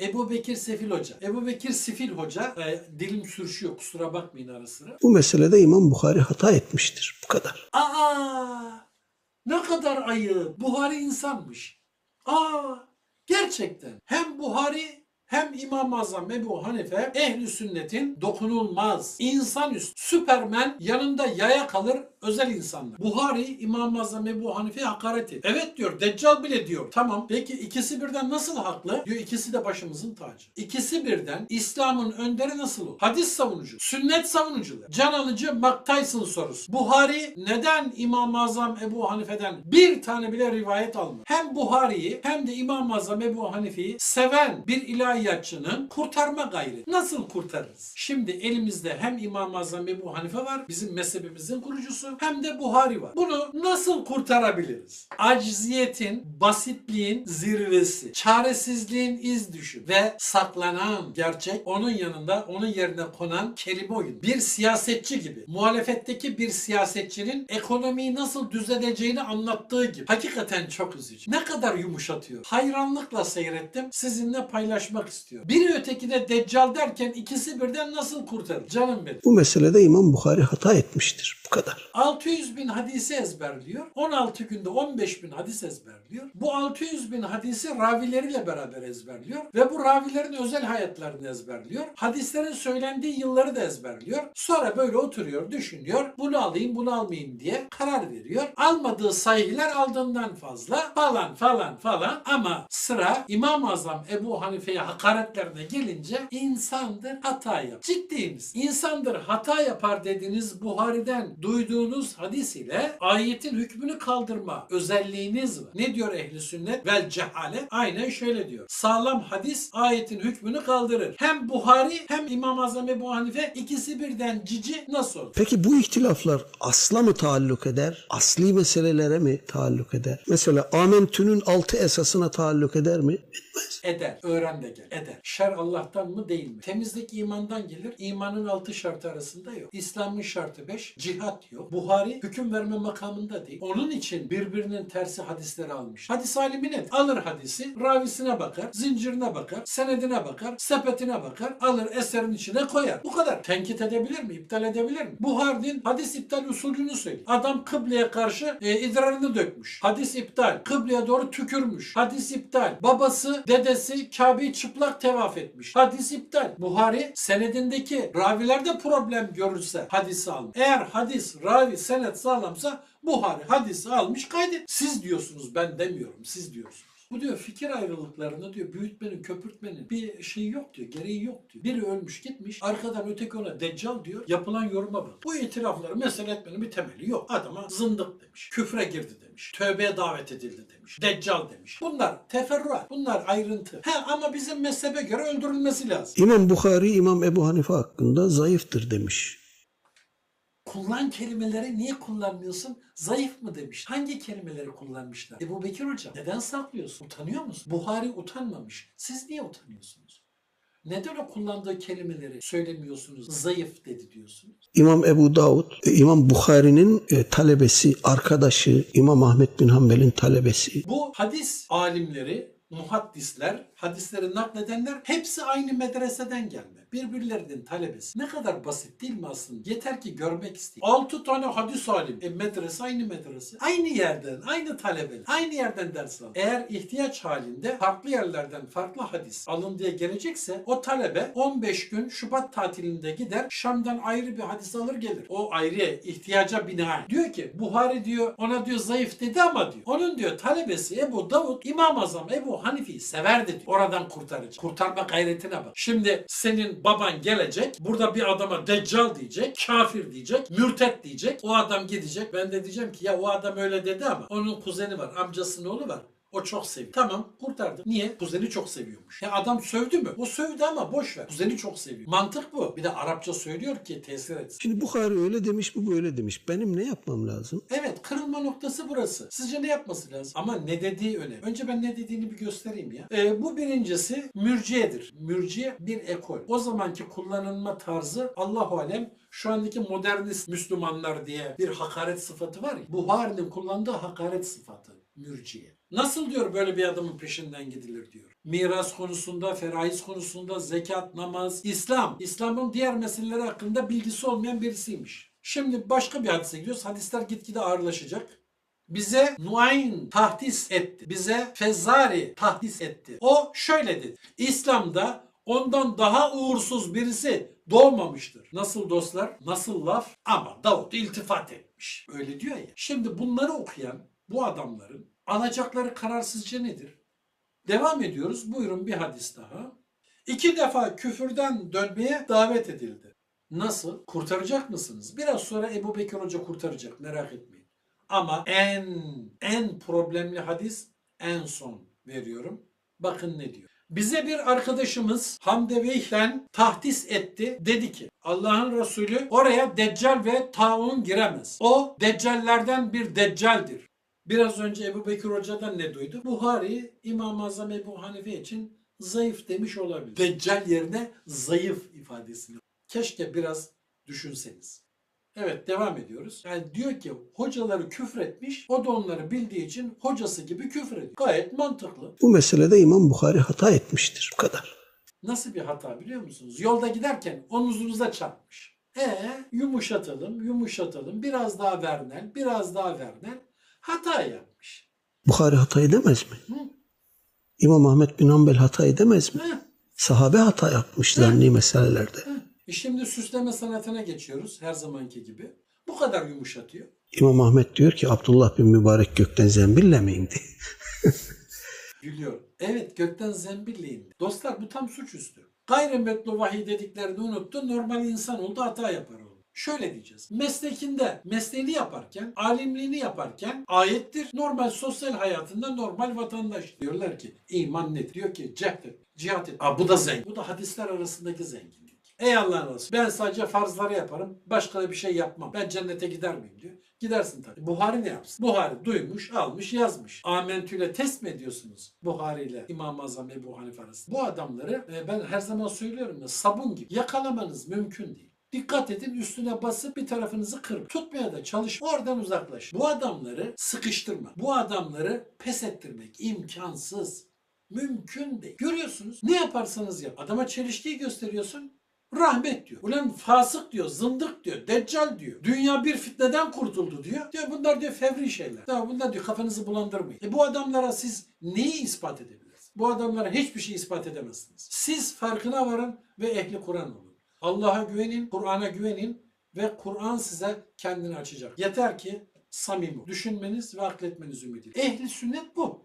Ebu Bekir Sefil Hoca. Ebu Bekir Sefil Hoca, e, dilim sürüşüyor kusura bakmayın ara sıra. Bu meselede İmam Bukhari hata etmiştir. Bu kadar. Aa, ne kadar ayıp. Buhari insanmış. Aa, gerçekten. Hem Buhari hem İmam-ı Azam Ebu Hanife ehli sünnetin dokunulmaz, insanüstü, süpermen yanında yaya kalır özel insanlar. Buhari İmam-ı Azam Ebu Hanife'ye hakaret ediyor. Evet diyor, Deccal bile diyor. Tamam, peki ikisi birden nasıl haklı? Diyor ikisi de başımızın tacı. İkisi birden İslam'ın önderi nasıl olur? Hadis savunucu, sünnet savunucuları, can alıcı Mark Tyson sorusu. Buhari neden İmam-ı Azam Ebu Hanife'den bir tane bile rivayet almadı? Hem Buhari'yi hem de İmam-ı Azam Ebu Hanife'yi seven bir ilahiyatçının kurtarma gayreti. Nasıl kurtarırız? Şimdi elimizde hem İmam-ı Azam Ebu Hanife var, bizim mezhebimizin kurucusu, hem de Buhari var. Bunu nasıl kurtarabiliriz? Acziyetin, basitliğin zirvesi, çaresizliğin iz düşü ve saklanan gerçek onun yanında onun yerine konan kelime oyunu. Bir siyasetçi gibi, muhalefetteki bir siyasetçinin ekonomiyi nasıl düzeleceğini anlattığı gibi. Hakikaten çok üzücü. Ne kadar yumuşatıyor. Hayranlıkla seyrettim. Sizinle paylaşmak istiyorum. Biri ötekine deccal derken ikisi birden nasıl kurtarır? Canım benim. Bu meselede İmam Bukhari hata etmiştir. Bu kadar. 600 bin hadisi ezberliyor. 16 günde 15 bin hadis ezberliyor. Bu 600 bin hadisi ravileriyle beraber ezberliyor. Ve bu ravilerin özel hayatlarını ezberliyor. Hadislerin söylendiği yılları da ezberliyor. Sonra böyle oturuyor, düşünüyor. Bunu alayım, bunu almayayım diye karar veriyor. Almadığı sayılar aldığından fazla falan falan falan. Ama sıra İmam-ı Azam Ebu Hanife'ye hakaretlerine gelince insandır hata yap. Ciddiyimiz. İnsandır hata yapar dediğiniz Buhari'den duyduğunuz hadis ile ayetin hükmünü kaldırma özelliğiniz var. Ne diyor ehli sünnet? Vel cehalet. Aynen şöyle diyor. Sağlam hadis ayetin hükmünü kaldırır. Hem Buhari hem İmam Azam Ebu Hanife ikisi birden cici nasıl olur? Peki bu ihtilaflar asla mı taalluk eder? Asli meselelere mi taalluk eder? Mesela Amentü'nün altı esasına taalluk eder mi? Etmez. Eder. Öğren de gel. Eder. Şer Allah'tan mı değil mi? Temizlik imandan gelir. İmanın altı şartı arasında yok. İslam'ın şartı beş. Cihat yok. Buhari hüküm verme makamında değil. Onun için birbirinin tersi hadisleri almış. Hadis alimi ne? Alır hadisi, ravisine bakar, zincirine bakar, senedine bakar, sepetine bakar, alır eserin içine koyar. Bu kadar. Tenkit edebilir mi? İptal edebilir mi? Buhari'nin hadis iptal usulünü söylüyor. Adam kıbleye karşı e, idrarını dökmüş. Hadis iptal. Kıbleye doğru tükürmüş. Hadis iptal. Babası, dedesi Kabe'yi çıplak tevaf etmiş. Hadis iptal. Buhari senedindeki ravilerde problem görürse hadisi almış. Eğer hadis, ravi, senet sağlamsa Buhari hadisi almış kaydet. Siz diyorsunuz ben demiyorum. Siz diyorsunuz. Bu diyor fikir ayrılıklarını diyor büyütmenin, köpürtmenin bir şeyi yok diyor, gereği yok diyor. Biri ölmüş gitmiş, arkadan öteki ona deccal diyor, yapılan yoruma bak. Bu itirafları mesele etmenin bir temeli yok. Adama zındık demiş, küfre girdi demiş, tövbeye davet edildi demiş, deccal demiş. Bunlar teferruat, bunlar ayrıntı. He ama bizim mezhebe göre öldürülmesi lazım. İmam Bukhari İmam Ebu Hanife hakkında zayıftır demiş. Kullan kelimeleri niye kullanmıyorsun? Zayıf mı demiş. Hangi kelimeleri kullanmışlar? Ebu Bekir Hocam neden saklıyorsun? Utanıyor musun? Buhari utanmamış. Siz niye utanıyorsunuz? Neden o kullandığı kelimeleri söylemiyorsunuz? Zayıf dedi diyorsunuz. İmam Ebu Davud, e, İmam Bukhari'nin e, talebesi, arkadaşı, İmam Ahmet bin Hanbel'in talebesi. Bu hadis alimleri, muhaddisler, hadisleri nakledenler hepsi aynı medreseden gelme. Birbirlerinin talebesi. Ne kadar basit değil mi aslında? Yeter ki görmek isteyin. 6 tane hadis alim. E medrese aynı medrese. Aynı yerden, aynı talebe. Aynı yerden ders al. Eğer ihtiyaç halinde farklı yerlerden farklı hadis alın diye gelecekse o talebe 15 gün Şubat tatilinde gider Şam'dan ayrı bir hadis alır gelir. O ayrı ihtiyaca bina. Diyor ki Buhari diyor ona diyor zayıf dedi ama diyor. Onun diyor talebesi Ebu Davud İmam Azam Ebu Hanifi'yi severdi diyor. Oradan kurtaracak. Kurtarma gayretine bak. Şimdi senin baban gelecek. Burada bir adama deccal diyecek. Kafir diyecek. Mürtet diyecek. O adam gidecek. Ben de diyeceğim ki ya o adam öyle dedi ama onun kuzeni var. Amcasının oğlu var. O çok seviyor. Tamam kurtardım. Niye? Kuzeni çok seviyormuş. Ya adam sövdü mü? O sövdü ama boş ver. Kuzeni çok seviyor. Mantık bu. Bir de Arapça söylüyor ki tesir etsin. Şimdi Bukhari öyle demiş, bu böyle demiş. Benim ne yapmam lazım? Evet kırılma noktası burası. Sizce ne yapması lazım? Ama ne dediği önemli. Önce ben ne dediğini bir göstereyim ya. Ee, bu birincisi mürciyedir. Mürciye bir ekol. O zamanki kullanılma tarzı Allahu alem şu andaki modernist Müslümanlar diye bir hakaret sıfatı var ya. Buhari'nin kullandığı hakaret sıfatı. Mürciye. Nasıl diyor böyle bir adamın peşinden gidilir diyor. Miras konusunda, feraiz konusunda, zekat, namaz, İslam. İslam'ın diğer meseleleri hakkında bilgisi olmayan birisiymiş. Şimdi başka bir hadise gidiyoruz. Hadisler gitgide ağırlaşacak. Bize Nuayn tahdis etti. Bize Fezzari tahdis etti. O şöyle dedi. İslam'da ondan daha uğursuz birisi doğmamıştır. Nasıl dostlar? Nasıl laf? Ama Davut iltifat etmiş. Öyle diyor ya. Şimdi bunları okuyan bu adamların alacakları karar sizce nedir? Devam ediyoruz. Buyurun bir hadis daha. İki defa küfürden dönmeye davet edildi. Nasıl? Kurtaracak mısınız? Biraz sonra Ebu Bekir Hoca kurtaracak. Merak etmeyin. Ama en en problemli hadis en son veriyorum. Bakın ne diyor. Bize bir arkadaşımız Hamde tahdis etti. Dedi ki Allah'ın Resulü oraya deccal ve taun giremez. O deccallerden bir deccaldir. Biraz önce Ebu Bekir Hoca'dan ne duydu? Buhari İmam-ı Azam Ebu Hanife için zayıf demiş olabilir. Deccal yerine zayıf ifadesini. Keşke biraz düşünseniz. Evet devam ediyoruz. Yani diyor ki hocaları küfretmiş, o da onları bildiği için hocası gibi küfrediyor. Gayet mantıklı. Bu meselede İmam Bukhari hata etmiştir. Bu kadar. Nasıl bir hata biliyor musunuz? Yolda giderken omuzunuza çarpmış. E yumuşatalım, yumuşatalım. Biraz daha vernel, biraz daha vernel. Hata yapmış. Bukhari hata edemez mi? Hı. İmam Ahmet bin Hanbel hata edemez mi? Heh, Sahabe hata yapmış zanni meselelerde. heh. E şimdi süsleme sanatına geçiyoruz her zamanki gibi. Bu kadar yumuşatıyor. İmam Ahmet diyor ki Abdullah bin Mübarek gökten zembille mi indi? Gülüyor. Evet gökten zembille indi. Dostlar bu tam suçüstü. Gayrimetlu vahiy dediklerini unuttu. Normal insan oldu hata yapar oldu. Şöyle diyeceğiz. Meslekinde mesleğini yaparken, alimliğini yaparken ayettir. Normal sosyal hayatında normal vatandaş. Diyorlar ki iman nedir? Diyor ki cehd et, cihat et. Aa, bu da zengin. Bu da hadisler arasındaki zenginlik. Ey Allah'ın Resulü ben sadece farzları yaparım. Başka da bir şey yapmam. Ben cennete gider miyim diyor. Gidersin tabii. Buhari ne yapsın? Buhari duymuş, almış, yazmış. Amentüyle test mi ediyorsunuz? Buhari ile İmam-ı Azam Ebu Hanife arasında. Bu adamları e, ben her zaman söylüyorum ya sabun gibi yakalamanız mümkün değil. Dikkat edin üstüne basıp bir tarafınızı kırın. Tutmaya da çalış. Oradan uzaklaş. Bu adamları sıkıştırma. Bu adamları pes ettirmek imkansız. Mümkün değil. Görüyorsunuz. Ne yaparsanız yap. Adama çelişkiyi gösteriyorsun. Rahmet diyor. Ulan fasık diyor, zındık diyor, deccal diyor. Dünya bir fitneden kurtuldu diyor. Diyor bunlar diyor fevri şeyler. Ya bunlar diyor kafanızı bulandırmayın. E bu adamlara siz neyi ispat edebilirsiniz? Bu adamlara hiçbir şey ispat edemezsiniz. Siz farkına varın ve ehli Kur'an olun. Allah'a güvenin, Kur'an'a güvenin ve Kur'an size kendini açacak. Yeter ki samimi düşünmeniz ve akletmeniz ümidiyle. Ehli sünnet bu.